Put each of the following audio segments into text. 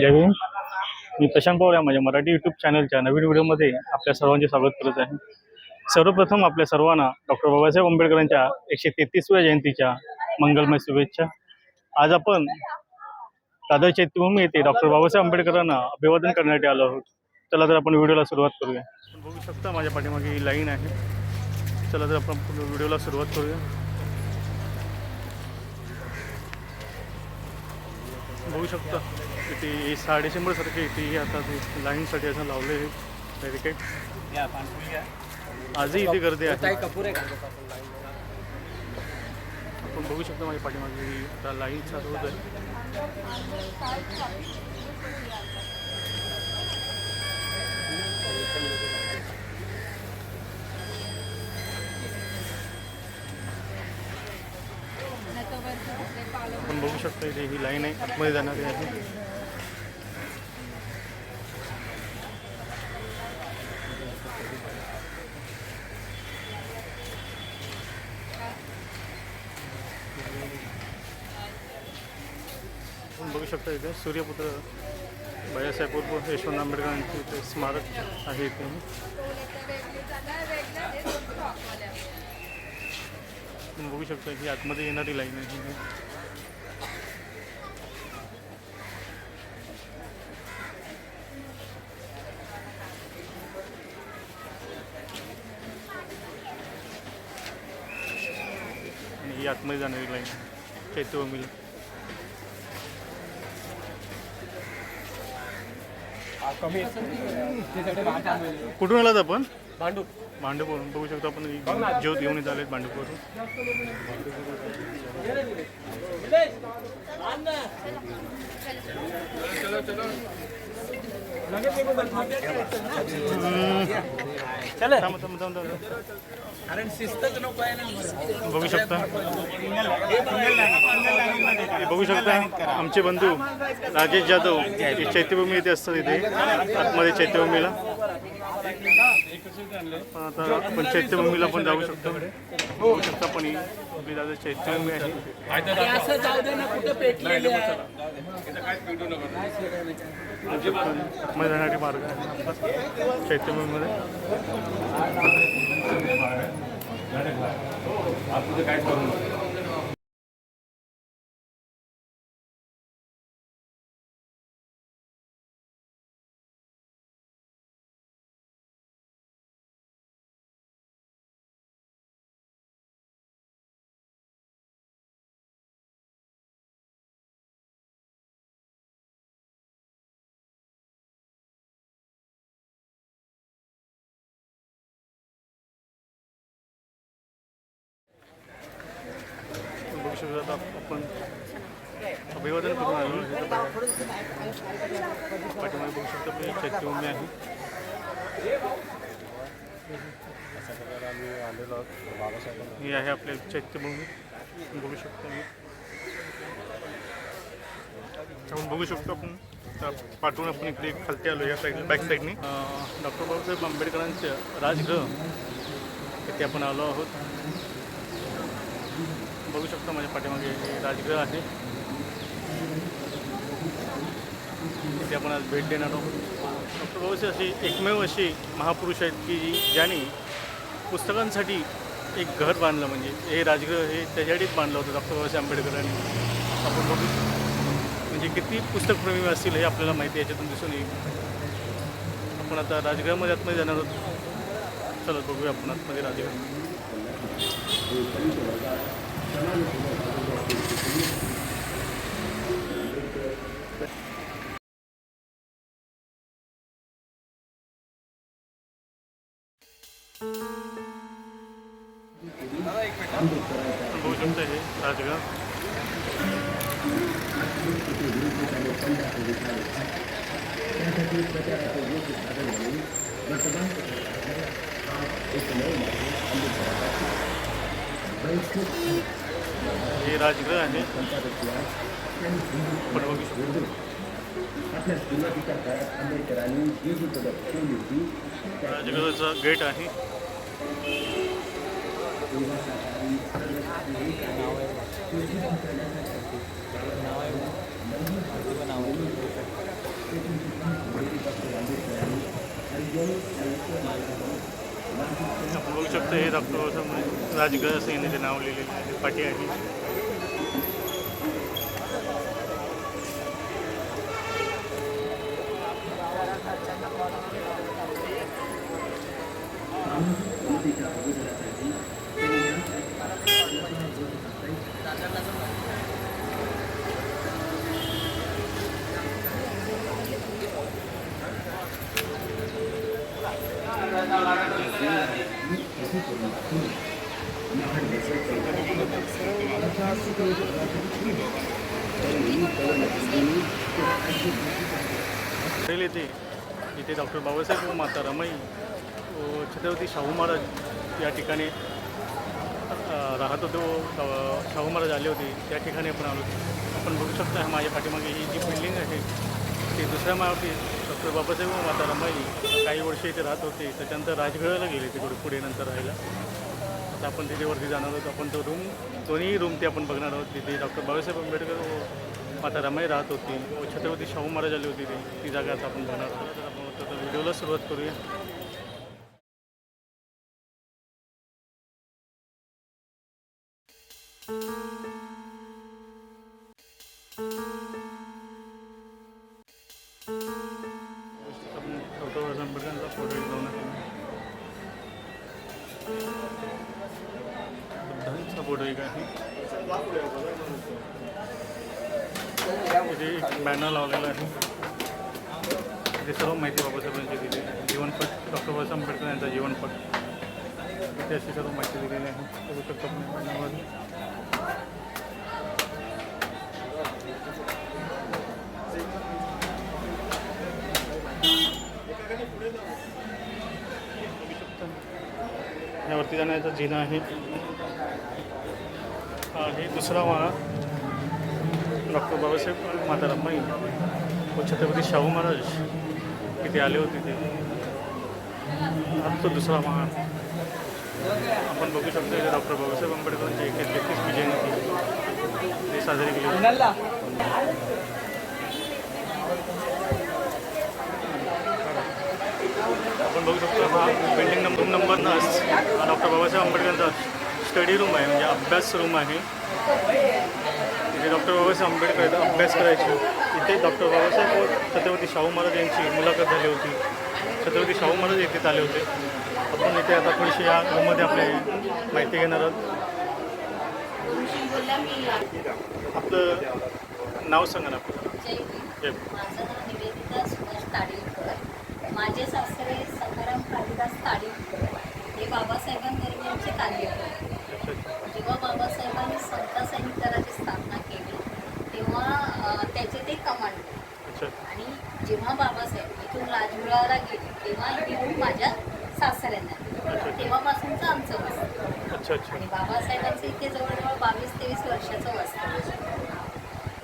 जय भीम. मी प्रशांत पवार या माझ्या मराठी यूट्यूब चॅनलच्या नवीन व्हिडिओमध्ये आपल्या सर्वांचे स्वागत करत आहे. सर्वप्रथम आपल्या सर्वांना डॉक्टर बाबासाहेब आंबेडकरांच्या एकशे तेहतीसव्या जयंतीच्या मंगलमय शुभेच्छा. आज आपण दादर चैत्यभूमी येथे डॉक्टर बाबासाहेब आंबेडकरांना अभिवादन करण्यासाठी आलो आहोत. चला तर आपण व्हिडिओला सुरुवात करूया. बघू शकता माझ्या पाठीमागे ही लाईन आहे. चला तर आपण व्हिडिओला सुरुवात करूया. बघू शकता. इथे सहा डिसेंबरसारखे इथे आता ते लाईनसाठी असं लावले बॅरिकेड आजही इथे गर्दी आहे. आपण बघू शकता माझ्या पाठीमागे ही आता लाईन चालू होत आहे. आपण बघू शकता इथे ही। लाईन आहे आतमध्ये जाणारी आहे आपण बघू शकता इथे सूर्यपुत्र बाळासाहेब यशवंत आंबेडकरांचे इथे स्मारक आहे इथे आपण बघू शकता ही आतमध्ये येणारी लाईन आहे ही. आणि ही आतमध्ये जाणारी लाईन चैत्यभूमीला. कुठून आलात आपण? भांडूप. भांडूपवरून बघू शकतो आपण. ज्योत घेऊन येत आलेत भांडूपवरून चला. थांब थांब थांब थांब. कारण शिस्तच नको आहे ना बघू शकता. बघू शकता आमचे बंधू राजेश जाधव हे चैत्यभूमी येथे असतात इथे आतमध्ये चैत्यभूमीला. आता आपण चैत्यभूमीला पण जाऊ शकतो. बघू शकता पण ही आपली दादा चैत्यभूमी आहे असं जाऊ दे ना कुठं पेटलेले आहे बघू शकता आतमध्ये जाणारी मार्ग आहे आपला अभिवादन करून आलो पाठीमागे बघू शकतो आपली चैत्यभूमी आहे. ही आहे आपली चैत्यभूमी बघू शकतो मी. आपण बघू शकतो आपण. पाठवून आपण इकडे खालती आलो या साईडला बॅक साईडने डॉक्टर बाबासाहेब आंबेडकरांचं राजगृह इथे आपण आलो आहोत. बघू शकता माझ्या पाठीमागे हे राजगृह आहे. तिथे आपण आज भेट देणार आहोत. डॉक्टर बाबासाहेब अशी एकमेव अशी महापुरुष आहेत की ज्यांनी पुस्तकांसाठी एक घर बांधलं म्हणजे हे राजगृह हे त्याच्यासाठीच बांधलं होतं डॉक्टर बाबासाहेब आंबेडकरांनी. आपण बघू म्हणजे किती पुस्तकप्रेमी असतील हे आपल्याला माहिती याच्यातून दिसून येईल. आपण आता राजगृहामध्ये आतमध्ये जाणार आहोत. चला बघूया आपण आतमध्ये राजगृह. शकता हे राजगृह राजगडाचा गेट आहे आपण बघू शकतो हे डॉक्टर राजगड सिंह यांनी ते नाव लिहिलेले आहे पाठी आहे. येते येथे इथे डॉक्टर बाबासाहेब व माता रमाई छत्रपती शाहू महाराज या ठिकाणी राहत होते व शाहू महाराज आले होते त्या ठिकाणी आपण आलो आपण बघू शकता माझ्या पाठीमागे ही जी बिल्डिंग आहे ती दुसऱ्या माळी तर बाबासाहेब माता रमाई काही वर्ष इथे राहत होते त्याच्यानंतर राजगडाला गेले ते पुढे नंतर राहायला. आता आपण तिथे वरती जाणार आहोत आपण तो रूम दोन्ही रूम ते आपण बघणार आहोत. तिथे डॉक्टर बाबासाहेब आंबेडकर माता रमाई राहत होती. व छत्रपती शाहू महाराज आले होते ते. ती जागा आता आपण बघणार आहोत. तर आपण व्हिडिओला सुरुवात करूया. फोटो एक आहे. इथे एक बॅनर लावलेला आहे. इथे सर्व माहिती बाबासाहेबांची दिली आहे. जीवनपट डॉक्टर बाबासाहेब आंबेडकर यांचा जीवनपट. इथे अशी सर्व माहिती दिलेली आहे. बघू शकतो आपण बॅनरवर यावरती जाण्याचा जिना आहे. आणि दुसरा माळा डॉक्टर बाबासाहेब माता रमाई व छत्रपती शाहू महाराज इथे आले होते ते. तो दुसरा माळा आपण बघू शकतो इथे डॉक्टर बाबासाहेब आंबेडकरांची एक तेहतीसवी जयंती ते साजरी केली होती. कुणाला आपण बघू शकतो हा बिल्डिंग नंबर नंबर नस हा डॉक्टर बाबासाहेब आंबेडकरांचा स्टडी रूम आहे म्हणजे अभ्यास रूम आहे. इथे डॉक्टर बाबासाहेब आंबेडकर अभ्यास करायचे. इथे डॉक्टर बाबासाहेब व छत्रपती शाहू महाराज यांची मुलाखत झाली होती. छत्रपती शाहू महाराज येथे आले होते. आपण इथे आता थोडीशी या रूममध्ये आपली माहिती घेणार आहोत. आपलं नाव सांगा ना. आपलं माझं सासरे कालिदास ताडीलकर हे अच्छा अच्छा जेव्हा बाबासाहेबांनी समता सैनिक दलाची स्थापना केली तेव्हा त्याचे ते कमांडर अच्छा. आणि जेव्हा बाबासाहेब इथून राजगुराला गेले तेव्हा रूम माझ्या सासऱ्यांना. तेव्हापासूनचं आमचं अच्छा आणि बाबासाहेबांचं इथे जवळजवळ बावीस तेवीस वर्षाचं वास्तव्य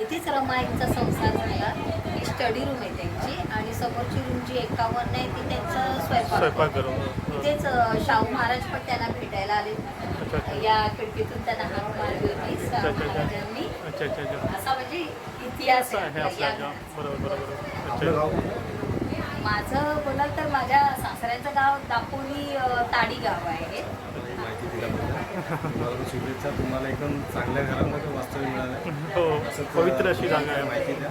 इथेच रमाईंचा संसार झाला. ही स्टडी रूम आहे त्यांची. समोरची रूम जी एकावन्न आहे ती त्यांचं स्वयंपाक स्वयंपाक करून. इथेच अ, शाहू महाराज पण त्यांना भेटायला आले. या खिडकीतून त्यांना हाक मारली होती शाहू अच्छा, अच्छा. महाराजांनी. अच्छा अच्छा अच्छा. असा म्हणजे इतिहास असं आहे आहे. असं आहे. या का बरोबर बरोबर. अच्छा. माझं बोलाल तर माझ्या सासऱ्याचं गाव दापोली अ, ताडी गाव आहे. माहिती दिल्याबद्दल तुम्हाला शुभेच्छा. तुम्हाला एकदम चांगल्या घरामध्ये वास्तव्य मिळालं. हो पवित्र अशी जागा आहे. माहिती द्या.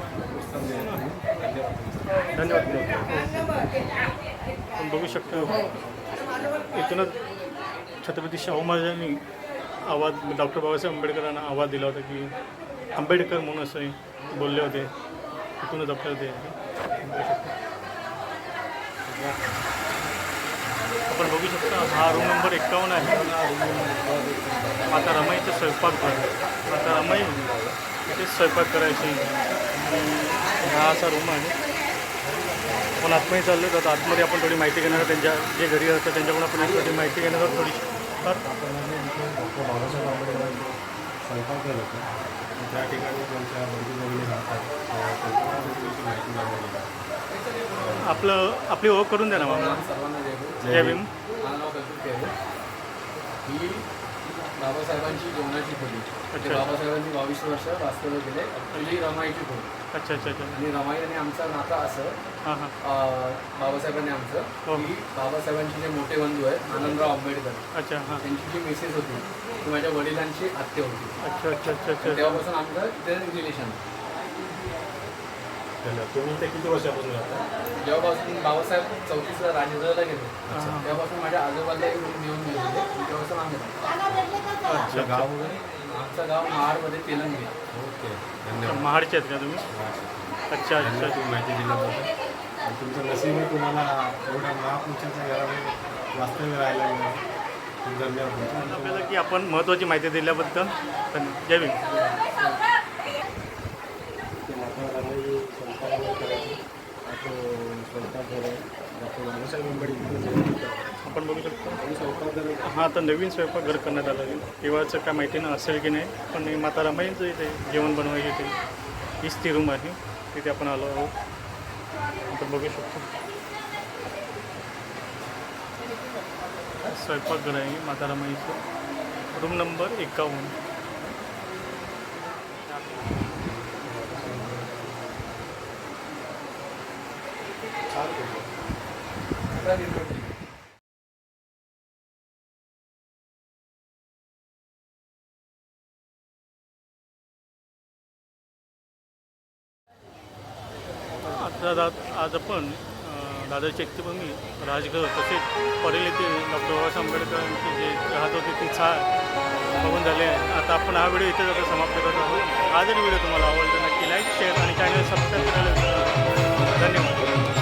धन्यवाद. बघू शकतो इथूनच छत्रपती शाहू महाराजांनी आवाज डॉक्टर बाबासाहेब आंबेडकरांना आवाज दिला होता की आंबेडकर म्हणून असे बोलले होते. इथूनच आपल्याला ते. आपण बघू शकता हा रूम नंबर एक्कावन्न आहे. माता रमाईचं स्वयंपाकघर आता रमाई इथे स्वयंपाक करायची. हा असा रूम आहे. आपण आतमध्ये चाललो तर आता आतमध्ये आपण थोडी माहिती घेणार त्यांच्या जे घरी असतात त्यांच्याकडून आपण थोडी माहिती घेणार आहोत. थोडीशी. तर बाबासाहेब आंबेडकरांचे स्वयंपाक करत होतो त्या ठिकाणी त्यांच्या बंधू भगिनी राहतात आपलं आपली ओळख करून द्या ना मामा. सर्वांना जय भीम. जय भीम. माझं नाव कल्पित आहे. ही बाबासाहेबांची जेवणाची खोली. अच्छा. बाबासाहेबांनी बावीस वर्ष वास्तव्य केले. ॲक्च्युली रमाईची खोली. अच्छा अच्छा अच्छा. आणि रमाई आणि आमचं नातं असं हां हां. अं, बाबासाहेबांनी हो. आमचं की बाबासाहेबांचे जे मोठे बंधू आहेत आनंदराव आंबेडकर. अच्छा हां. त्यांची जी मिसेस होती ती माझ्या वडिलांची आत्या होती. अच्छा अच्छा अच्छा अच्छा. तेव्हापासून आमचं इथे रिलेशन. तुम्ही इथे किती वर्षापासून राहता? जेव्हापासून बाबासाहेब चौतीसला राजगृहाला गेले हां. तेव्हापासून माझ्या आजोबाला एक रूम घेऊन गेले तेव्हापासून आम्ही राहतो. अच्छा. गाव वगैरे? आमचं गाव महाडमध्ये तेलंगे ओके. धन्यवाद. महाडचे आहेत का तुम्ही? अच्छा अच्छा. धन्यवाद तुम्ही माहिती दिल्याबद्दल आणि तुमचं नशीब आहे तुम्हाला एवढ्या महापुरुषाच्या घरामध्ये वास्तव्य राहायला मिळालं खूप धन्यवाद. तुमचे. आपल्याला की आपण महत्त्वाची माहिती दिल्याबद्दल धन्यवाद. जय भीम ते महात्मा गांधी स्वयंपाकघर करायचे तो स्वयंपाकघर आहे डॉक्टर बाबासाहेब आंबेडकर आपण बघू शकतो आणि स्वयंपाकघर हा आता नवीन स्वयंपाकघर करण्यात आलं आहे. तेव्हाचं काय माहिती ना असेल की नाही पण माता रमाईंचं इथे जेवण बनवायचे ते हीच ती रूम आहे. तिथे आपण आलो आहोत. आपण बघू शकतो. स्वयंपाकघर आहे माता रमाईचं रूम नंबर एकावन्न. आता दादा आज आपण अं, पण चैत्यभूमी राजगड तसेच पडेल येथे डॉक्टर बाबासाहेब आंबेडकरांचे जे राहत होते ते छा बघून झाले. आहे आता आपण हा व्हिडिओ इथे आता समाप्त करत आहोत. हा जर व्हिडिओ तुम्हाला आवडला नक्की लाईक शेअर आणि चॅनल सबस्क्राईब करायला धन्यवाद.